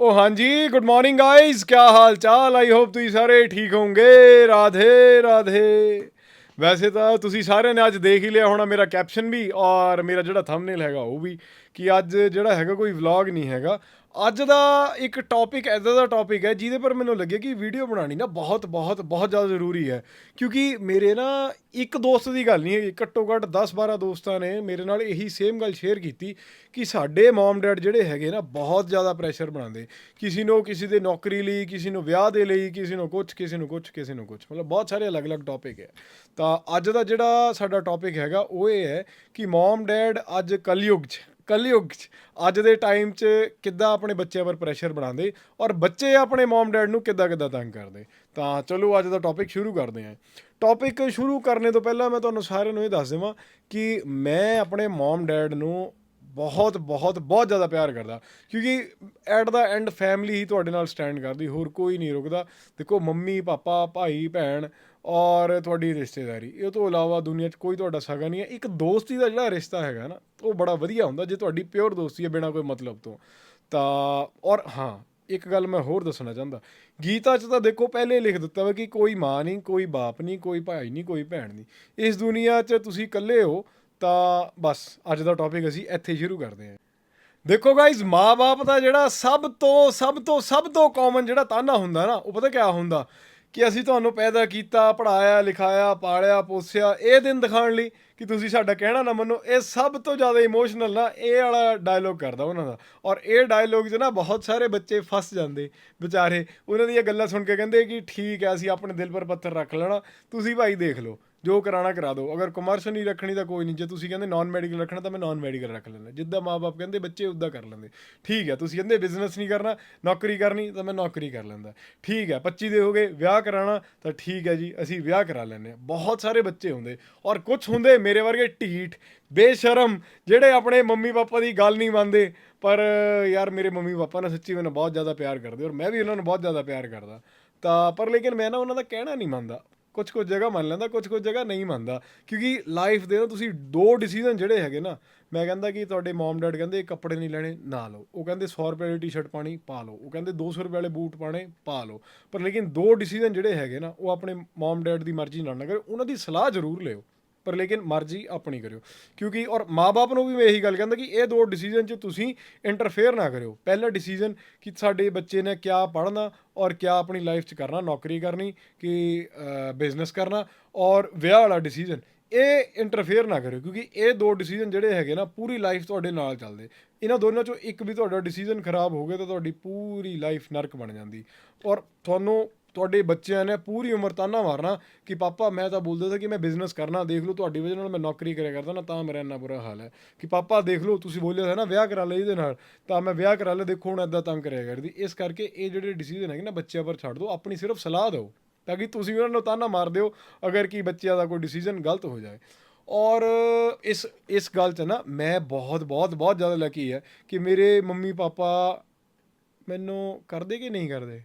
ਉਹ ਹਾਂਜੀ good morning guys ਕੀ ਹਾਲ ਚਾਲ? ਆਈ ਹੋਪ ਤੁਸੀਂ ਸਾਰੇ ਠੀਕ ਹੋਵੋਗੇ। ਰਾਧੇ ਰਾਧੇ। ਵੈਸੇ ਤਾਂ ਤੁਸੀਂ ਸਾਰਿਆਂ ਨੇ ਅੱਜ ਦੇਖ ਹੀ ਲਿਆ ਹੋਣਾ ਮੇਰਾ ਕੈਪਸ਼ਨ ਵੀ ਔਰ ਮੇਰਾ ਜਿਹੜਾ ਥੰਬਨੇਲ ਹੈਗਾ ਉਹ ਵੀ, ਕਿ ਅੱਜ ਜਿਹੜਾ ਹੈਗਾ ਕੋਈ ਵਲੌਗ ਨਹੀਂ ਹੈਗਾ। ਅੱਜ ਦਾ ਇੱਕ ਟੌਪਿਕ ਐਦਾਂ ਦਾ ਟੌਪਿਕ ਹੈ ਜਿਹਦੇ ਪਰ ਮੈਨੂੰ ਲੱਗਿਆ ਕਿ ਵੀਡੀਓ ਬਣਾਉਣੀ ਨਾ ਬਹੁਤ ਬਹੁਤ ਬਹੁਤ ਜ਼ਿਆਦਾ ਜ਼ਰੂਰੀ ਹੈ। ਕਿਉਂਕਿ ਮੇਰੇ ਨਾ ਇੱਕ ਦੋਸਤ ਦੀ ਗੱਲ ਨਹੀਂ ਹੈਗੀ, ਘੱਟੋ ਘੱਟ 10 12 ਦੋਸਤਾਂ ਨੇ ਮੇਰੇ ਨਾਲ ਇਹੀ ਸੇਮ ਗੱਲ ਸ਼ੇਅਰ ਕੀਤੀ ਕਿ ਸਾਡੇ ਮਮ ਡੈਡ ਜਿਹੜੇ ਹੈਗੇ ਨਾ ਬਹੁਤ ਜ਼ਿਆਦਾ ਪ੍ਰੈਸ਼ਰ ਬਣਾਉਂਦੇ। ਕਿਸੇ ਨੂੰ, ਕਿਸੇ ਦੇ ਨੌਕਰੀ ਲਈ, ਕਿਸੇ ਨੂੰ ਵਿਆਹ ਦੇ ਲਈ, ਕਿਸੇ ਨੂੰ ਕੁਝ ਕਿਸੇ ਨੂੰ ਕੁਝ ਕਿਸੇ ਨੂੰ ਕੁਝ ਮਤਲਬ ਬਹੁਤ ਸਾਰੇ ਅਲੱਗ-ਅਲੱਗ ਟੌਪਿਕ ਹੈ। ਤਾਂ ਅੱਜ ਦਾ ਜਿਹੜਾ ਸਾਡਾ ਟੌਪਿਕ ਹੈਗਾ, ਉਹ ਇਹ ਹੈ ਕਿ ਮਮ ਡੈਡ ਅੱਜ ਕਲਯੁਗ 'ਚ ਕਲਯੁਗ 'ਚ, ਅੱਜ ਦੇ ਟਾਈਮ 'ਚ ਕਿੱਦਾਂ ਆਪਣੇ ਬੱਚਿਆਂ ਪਰ ਪ੍ਰੈਸ਼ਰ ਬਣਾਉਂਦੇ ਔਰ ਬੱਚੇ ਆਪਣੇ ਮਮ ਡੈਡ ਨੂੰ ਕਿੱਦਾਂ ਕਿੱਦਾਂ ਤੰਗ ਕਰਦੇ? ਤਾਂ ਚਲੋ ਅੱਜ ਦਾ ਟੌਪਿਕ ਸ਼ੁਰੂ ਕਰਦੇ ਹਾਂ। ਟੌਪਿਕ ਸ਼ੁਰੂ ਕਰਨੇ ਤੋਂ ਪਹਿਲਾਂ ਮੈਂ ਤੁਹਾਨੂੰ ਸਾਰਿਆਂ ਨੂੰ ਇਹ ਦੱਸ ਦੇਵਾਂ ਕਿ ਮੈਂ ਆਪਣੇ ਮਮ ਡੈਡ ਨੂੰ ਬਹੁਤ ਬਹੁਤ ਬਹੁਤ ਜ਼ਿਆਦਾ ਪਿਆਰ ਕਰਦਾ। ਕਿਉਂਕਿ ਐਟ ਦਾ ਐਂਡ ਫੈਮਿਲੀ ਹੀ ਤੁਹਾਡੇ ਨਾਲ ਸਟੈਂਡ ਕਰਦੀ, ਹੋਰ ਕੋਈ ਨਹੀਂ ਰੁਕਦਾ। ਦੇਖੋ ਮੰਮੀ, ਪਾਪਾ, ਭਾਈ, ਭੈਣ ਔਰ ਤੁਹਾਡੀ ਰਿਸ਼ਤੇਦਾਰੀ। ਇਹ ਤੋਂ ਇਲਾਵਾ ਦੁਨੀਆ 'ਚ ਕੋਈ ਤੁਹਾਡਾ ਸਗਾ ਨਹੀਂ ਹੈ। ਇੱਕ ਦੋਸਤੀ ਦਾ ਜਿਹੜਾ ਰਿਸ਼ਤਾ ਹੈਗਾ ਨਾ, ਉਹ ਬੜਾ ਵਧੀਆ ਹੁੰਦਾ ਜੇ ਤੁਹਾਡੀ ਪਿਓਰ ਦੋਸਤੀ ਹੈ ਬਿਨਾਂ ਕੋਈ ਮਤਲਬ ਤੋਂ। ਤਾਂ, ਔਰ ਹਾਂ, ਇੱਕ ਗੱਲ ਮੈਂ ਹੋਰ ਦੱਸਣਾ ਚਾਹੁੰਦਾ। ਗੀਤਾ 'ਚ ਤਾਂ ਦੇਖੋ ਪਹਿਲੇ ਲਿਖ ਦਿੱਤਾ ਵਾ ਕਿ ਕੋਈ ਮਾਂ ਨਹੀਂ, ਕੋਈ ਬਾਪ ਨਹੀਂ, ਕੋਈ ਭਾਈ ਨਹੀਂ, ਕੋਈ ਭੈਣ ਨਹੀਂ। ਇਸ ਦੁਨੀਆ 'ਚ ਤੁਸੀਂ ਇਕੱਲੇ ਹੋ, ਤਾਂ ਬਸ, ਅੱਜ ਦਾ ਟੌਪਿਕ ਅਸੀਂ ਇੱਥੇ ਹੀ ਸ਼ੁਰੂ ਕਰਦੇ ਹਾਂ। ਦੇਖੋ ਗਾਇਜ਼ ਮਾਂ-ਬਾਪ ਦਾ ਜਿਹੜਾ ਸਭ ਤੋਂ ਸਭ ਤੋਂ ਸਭ ਤੋਂ ਕਾਮਨ ਜਿਹੜਾ ਤਾਨਾ ਹੁੰਦਾ ਨਾ, ਉਹ ਪਤਾ ਕਿਆ ਹੁੰਦਾ? ਕਿ ਅਸੀਂ ਤੁਹਾਨੂੰ ਪੈਦਾ ਕੀਤਾ ਪੜਾਇਆ ਲਿਖਾਇਆ, ਪਾਲਿਆ, ਪੋਸਿਆ, ਇਹ ਦਿਨ ਦਿਖਾਉਣ ਲਈ ਕਿ ਤੁਸੀਂ ਸਾਡਾ ਕਹਿਣਾ ਨਾ ਮੰਨੋ, ਇਹ ਸਭ ਤੋਂ ਜ਼ਿਆਦਾ ਇਮੋਸ਼ਨਲ ਨਾ ਇਹ ਵਾਲਾ ਡਾਇਲੋਗ ਕਰਦਾ ਉਹਨਾਂ ਦਾ। ਔਰ ਇਹ ਡਾਇਲੋਗ 'ਚ ਨਾ ਬਹੁਤ ਸਾਰੇ ਬੱਚੇ ਫਸ ਜਾਂਦੇ ਵਿਚਾਰੇ। ਉਹਨਾਂ ਦੀਆਂ ਗੱਲਾਂ ਸੁਣ ਕੇ ਕਹਿੰਦੇ ਕਿ ਠੀਕ ਹੈ, ਅਸੀਂ ਆਪਣੇ ਦਿਲ ਪਰ ਪੱਥਰ ਰੱਖ ਲੈਣਾ, ਤੁਸੀਂ ਭਾਈ ਦੇਖ ਲਓ। ਜੋ ਕਰਾਣਾ ਕਰਾ ਦਿਓ। ਅਗਰ ਕਮਰਸ ਨਹੀਂ ਰੱਖਣੀ ਤਾਂ ਕੋਈ ਨਹੀਂ। ਜੇ ਤੁਸੀਂ ਕਹਿੰਦੇ ਨਾਨ ਮੈਡੀਕਲ ਰੱਖਣਾ ਤਾਂ ਮੈਂ ਨਾਨ ਮੈਡੀਕਲ ਰੱਖ ਲੈਂਦਾ। ਜਿੱਦਾਂ ਮਾਪੇ ਕਹਿੰਦੇ ਬੱਚੇ ਉਦਾਂ ਕਰ ਲੈਂਦੇ। ਠੀਕ ਹੈ, ਤੁਸੀਂ ਕਹਿੰਦੇ ਬਿਜ਼ਨਸ ਨਹੀਂ ਕਰਨਾ, ਨੌਕਰੀ ਕਰਨੀ ਤਾਂ ਮੈਂ ਨੌਕਰੀ ਕਰ ਲੈਂਦਾ। ਠੀਕ ਹੈ 25 ਦੇ ਹੋ ਗਏ, ਵਿਆਹ ਕਰਾਣਾ ਤਾਂ ਠੀਕ ਹੈ ਜੀ, ਅਸੀਂ ਵਿਆਹ ਕਰਾ ਲੈਂਦੇ ਹਾਂ। ਬਹੁਤ ਸਾਰੇ ਬੱਚੇ ਹੁੰਦੇ ਔਰ ਕੁਝ ਹੁੰਦੇ ਮੇਰੇ ਵਰਗੇ ਢੀਠ, ਬੇਸ਼ਰਮ, ਜਿਹੜੇ ਆਪਣੇ ਮੰਮੀ ਪਾਪਾ ਦੀ ਗੱਲ ਨਹੀਂ ਮੰਨਦੇ। ਪਰ ਯਾਰ ਮੇਰੇ ਮੰਮੀ ਪਾਪਾ ਨਾ ਸੱਚੀ ਮੈਨੂੰ ਬਹੁਤ ਜ਼ਿਆਦਾ ਪਿਆਰ ਕਰਦੇ ਔਰ ਮੈਂ ਵੀ ਉਹਨਾਂ ਨੂੰ ਬਹੁਤ ਜ਼ਿਆਦਾ ਪਿਆਰ ਕਰਦਾ। ਤਾਂ ਪਰ ਲੇਕਿਨ ਮੈਂ ਨਾ ਉਹਨਾਂ ਦਾ ਕਹਿਣਾ ਨਹੀਂ ਮੰਨਦਾ। ਕੁਝ ਕੁਝ ਜਗ੍ਹਾ ਮੰਨ ਲੈਂਦਾ ਕੁਝ ਕੁਝ ਜਗ੍ਹਾ ਨਹੀਂ ਮੰਨਦਾ। ਕਿਉਂਕਿ ਲਾਈਫ ਦੇ ਨਾ ਤੁਸੀਂ ਦੋ ਡਿਸੀਜਨ ਜਿਹੜੇ ਹੈਗੇ ਨਾ, ਮੈਂ ਕਹਿੰਦਾ ਕਿ ਤੁਹਾਡੇ ਮਮ ਡੈਡ ਕਹਿੰਦੇ ਕੱਪੜੇ ਨਹੀਂ ਲੈਣੇ, ਨਾ ਲਓ। ਉਹ ਕਹਿੰਦੇ 100 ਰੁਪਏ ਵਾਲੀ ਟੀ-ਸ਼ਰਟ ਪਾਣੀ ਪਾ ਲਓ। ਉਹ ਕਹਿੰਦੇ 200 ਰੁਪਏ ਵਾਲੇ ਬੂਟ ਪਾਣੇ ਪਾ ਲਓ। ਪਰ ਲੇਕਿਨ ਦੋ ਡਿਸੀਜਨ ਜਿਹੜੇ ਹੈਗੇ ਨਾ, ਉਹ ਆਪਣੇ ਮਮ ਡੈਡ ਦੀ ਮਰਜ਼ੀ ਨਾਲ ਨਾ ਕਰੋ। ਉਹਨਾਂ ਦੀ ਸਲਾਹ ਜ਼ਰੂਰ ਲਿਓ। ਪਰ ਲੇਕਿਨ ਮਰਜ਼ੀ ਆਪਣੀ ਕਰਿਓ। ਕਿਉਂਕਿ ਔਰ ਮਾਪੇ ਨੂੰ ਵੀ ਮੈਂ ਇਹੀ ਗੱਲ ਕਹਿੰਦਾ ਕਿ ਇਹ ਦੋ ਡਿਸੀਜਨ 'ਚ ਤੁਸੀਂ ਇੰਟਰਫੇਅਰ ਨਾ ਕਰਿਓ। ਪਹਿਲਾ ਡਿਸੀਜਨ ਕਿ ਸਾਡੇ ਬੱਚੇ ਨੇ ਕਿਆ ਪੜ੍ਹਨਾ ਔਰ ਕਿਆ ਆਪਣੀ ਲਾਈਫ 'ਚ ਕਰਨਾ, ਨੌਕਰੀ ਕਰਨੀ ਕਿ ਬਿਜ਼ਨਸ ਕਰਨਾ ਔਰ ਵਿਆਹ ਵਾਲਾ ਡਿਸੀਜਨ ਇਹ ਇੰਟਰਫੇਅਰ ਨਾ ਕਰਿਓ ਕਿਉਂਕਿ ਇਹ ਦੋ ਡਿਸੀਜਨ ਜਿਹੜੇ ਹੈਗੇ ਨਾ ਪੂਰੀ ਲਾਈਫ ਤੁਹਾਡੇ ਨਾਲ ਚੱਲਦੇ। ਇਹਨਾਂ ਦੋਨਾਂ ਚੋਂ ਇੱਕ ਵੀ ਤੁਹਾਡਾ ਡਿਸੀਜਨ ਖਰਾਬ ਹੋ ਗਿਆ ਤਾਂ ਤੁਹਾਡੀ ਪੂਰੀ ਲਾਈਫ ਨਰਕ ਬਣ ਜਾਂਦੀ। ਔਰ ਤੁਹਾਨੂੰ ਤੁਹਾਡੇ ਬੱਚਿਆਂ ਨੇ ਪੂਰੀ ਉਮਰ ਤਾਨਾ ਮਾਰਨਾ ਕਿ ਪਾਪਾ ਮੈਂ ਤਾਂ ਬੋਲਦਾ ਸੀ ਕਿ ਮੈਂ ਬਿਜ਼ਨਸ ਕਰਨਾ, ਦੇਖ ਲਓ ਤੁਹਾਡੀ ਵਜ੍ਹਾ ਨਾਲ ਮੈਂ ਨੌਕਰੀ ਕਰਿਆ ਕਰਦਾ ਨਾ, ਤਾਂ ਮੇਰਾ ਇੰਨਾ ਬੁਰਾ ਹਾਲ ਹੈ। ਕਿ ਪਾਪਾ ਦੇਖ ਲਓ, ਤੁਸੀਂ ਬੋਲਿਆ ਸੀ ਨਾ ਵਿਆਹ ਕਰਾ ਲਈ ਇਹਦੇ ਨਾਲ, ਤਾਂ ਮੈਂ ਵਿਆਹ ਕਰਾ ਲਿਆ, ਦੇਖੋ ਹੁਣ ਐਦਾਂ ਤੰਗ ਕਰਿਆ ਕਰਦੀ। ਇਸ ਕਰਕੇ ਇਹ ਜਿਹੜੇ ਡਿਸੀਜਨ ਹੈਗੇ ਨਾ ਬੱਚਿਆਂ ਪਰ ਛੱਡ ਦਿਓ, ਆਪਣੀ ਸਿਰਫ ਸਲਾਹ ਦਿਓ, ਤਾਂ ਕਿ ਤੁਸੀਂ ਉਹਨਾਂ ਨੂੰ ਤਾਨਾ ਮਾਰ ਦਿਓ, ਅਗਰ ਕਿ ਬੱਚਿਆਂ ਦਾ ਕੋਈ ਡਿਸੀਜਨ ਗਲਤ ਹੋ ਜਾਏ। ਔਰ ਇਸ ਇਸ ਗੱਲ 'ਚ ਨਾ ਮੈਂ ਬਹੁਤ ਬਹੁਤ ਬਹੁਤ ਜ਼ਿਆਦਾ ਲੱਕੀ ਹੈ ਕਿ ਮੇਰੇ ਮੰਮੀ ਪਾਪਾ ਮੈਨੂੰ ਕਰਦੇ ਕਿ ਨਹੀਂ ਕਰਦੇ?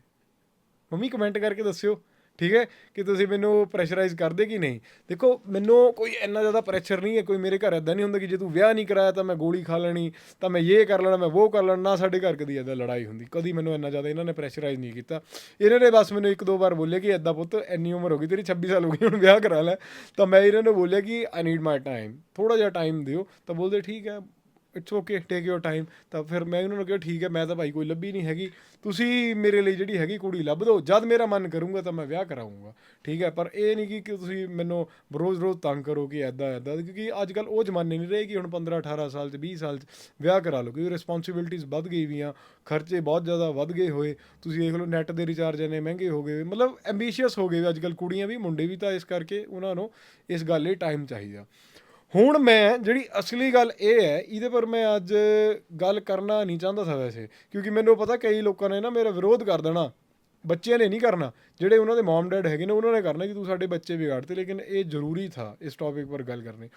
ਮੰਮੀ ਕਮੈਂਟ ਕਰਕੇ ਦੱਸਿਓ, ਠੀਕ ਹੈ, ਕਿ ਤੁਸੀਂ ਮੈਨੂੰ ਪ੍ਰੈਸ਼ਰਾਈਜ਼ ਕਰਦੇ ਕਿ ਨਹੀਂ? ਦੇਖੋ, ਮੈਨੂੰ ਕੋਈ ਇੰਨਾ ਜ਼ਿਆਦਾ ਪ੍ਰੈਸ਼ਰ ਨਹੀਂ ਹੈ, ਕੋਈ ਮੇਰੇ ਘਰ ਐਦਾਂ ਨਹੀਂ ਹੁੰਦਾ ਕਿ ਜੇ ਤੂੰ ਵਿਆਹ ਨਹੀਂ ਕਰਾਇਆ ਤਾਂ ਮੈਂ ਗੋਲੀ ਖਾ ਲੈਣੀ, ਤਾਂ ਮੈਂ ਇਹ ਕਰ ਲੈਣਾ, ਮੈਂ ਉਹ ਕਰ ਲੈਣਾ, ਨਾ ਸਾਡੇ ਘਰ ਕਦੀ ਐਦਾਂ ਲੜਾਈ ਹੁੰਦੀ, ਕਦੀ ਮੈਨੂੰ ਇੰਨਾ ਜ਼ਿਆਦਾ ਇਹਨਾਂ ਨੇ ਪ੍ਰੈਸ਼ਰਾਈਜ਼ ਨਹੀਂ ਕੀਤਾ। ਇਹਨਾਂ ਨੇ ਬਸ ਮੈਨੂੰ ਇੱਕ ਦੋ ਵਾਰ ਬੋਲਿਆ ਕਿ ਐਦਾਂ ਪੁੱਤ, ਇੰਨੀ ਉਮਰ ਹੋ ਗਈ ਤੇਰੀ 26 ਸਾਲ ਹੋ ਗਈ ਹੁਣ ਵਿਆਹ ਕਰਾ ਲੈ। ਤਾਂ ਮੈਂ ਇਹਨਾਂ ਨੂੰ ਬੋਲਿਆ ਕਿ ਆਈ ਨੀਡ ਮਾਈ ਟਾਈਮ ਥੋੜਾ ਜਿਹਾ ਟਾਈਮ ਦਿਓ, ਤਾਂ ਬੋਲਦੇ ਠੀਕ ਹੈ it's okay take your time ਤਾਂ ਫਿਰ ਮੈਂ ਉਹਨਾਂ ਨੂੰ ਕਿਹਾ, ਠੀਕ ਹੈ, ਮੈਂ ਤਾਂ ਭਾਈ ਕੋਈ ਲੱਭੀ ਨਹੀਂ ਹੈਗੀ। ਤੁਸੀਂ ਮੇਰੇ ਲਈ ਜਿਹੜੀ ਹੈਗੀ ਕੁੜੀ ਲੱਭ ਦਿਓ। ਜਦ ਮੇਰਾ ਮਨ ਕਰੂੰਗਾ ਤਾਂ ਮੈਂ ਵਿਆਹ ਕਰਾਉਂਗਾ ਠੀਕ ਹੈ, ਪਰ ਇਹ ਨਹੀਂ ਕਿ ਕਿ ਤੁਸੀਂ ਮੈਨੂੰ ਰੋਜ਼-ਰੋਜ਼ ਤੰਗ ਕਰੋ ਕਿ ਐਦਾਂ ਐਦਾਂ ਕਿਉਂਕਿ ਅੱਜ ਕੱਲ ਉਹ ਜ਼ਮਾਨੇ ਨਹੀਂ ਰਹੇ ਕਿ ਹੁਣ 15 18 ਸਾਲ ਚ 20 ਸਾਲ ਚ ਵਿਆਹ ਕਰਾ ਲਓ। ਕਿਉਂਕਿ ਰਿਸਪੌਂਸਿਬਿਲਟੀਆਂ ਵੱਧ ਗਈ ਵੀਆਂ, ਖਰਚੇ ਬਹੁਤ ਜ਼ਿਆਦਾ ਵੱਧ ਗਏ ਹੋਏ। ਤੁਸੀਂ ਦੇਖ ਲਓ ਨੈਟ ਦੇ ਰਿਚਾਰਜ ਇੰਨੇ ਮਹਿੰਗੇ ਹੋ ਗਏ। ਮਤਲਬ ਐਂਬੀਸ਼ੀਅਸ ਹੋ ਗਏ ਅੱਜ ਕੱਲ ਕੁੜੀਆਂ ਵੀ, ਮੁੰਡੇ ਵੀ ਤਾਂ ਇਸ ਕਰਕੇ ਉਹਨਾਂ ਨੂੰ ਇਸ ਗੱਲ ਲਈ ਟਾਈਮ ਚਾਹੀਦਾ। ਹੁਣ ਮੈਂ ਜਿਹੜੀ ਅਸਲੀ ਗੱਲ ਇਹ ਹੈ, ਇਹਦੇ ਪਰ ਮੈਂ ਅੱਜ ਗੱਲ ਕਰਨਾ ਨਹੀਂ ਚਾਹੁੰਦਾ ਸੀ ਵੈਸੇ, ਕਿਉਂਕਿ ਮੈਨੂੰ ਪਤਾ ਕਈ ਲੋਕਾਂ ਨੇ ਨਾ ਮੇਰਾ ਵਿਰੋਧ ਕਰ ਦੇਣਾ, ਬੱਚਿਆਂ ਨੇ ਨਹੀਂ ਕਰਨਾ, ਜਿਹੜੇ ਉਹਨਾਂ ਦੇ ਮਮ ਡੈਡ ਹੈਗੇ ਨੇ, ਉਹਨਾਂ ਨੇ ਕਰਨਾ ਕਿ ਤੂੰ ਸਾਡੇ ਬੱਚੇ ਵਿਗਾੜਤੇ ਲੇਕਿਨ ਇਹ ਜ਼ਰੂਰੀ ਥਾ ਇਸ ਟੌਪਿਕ ਪਰ ਗੱਲ ਕਰਨੀ।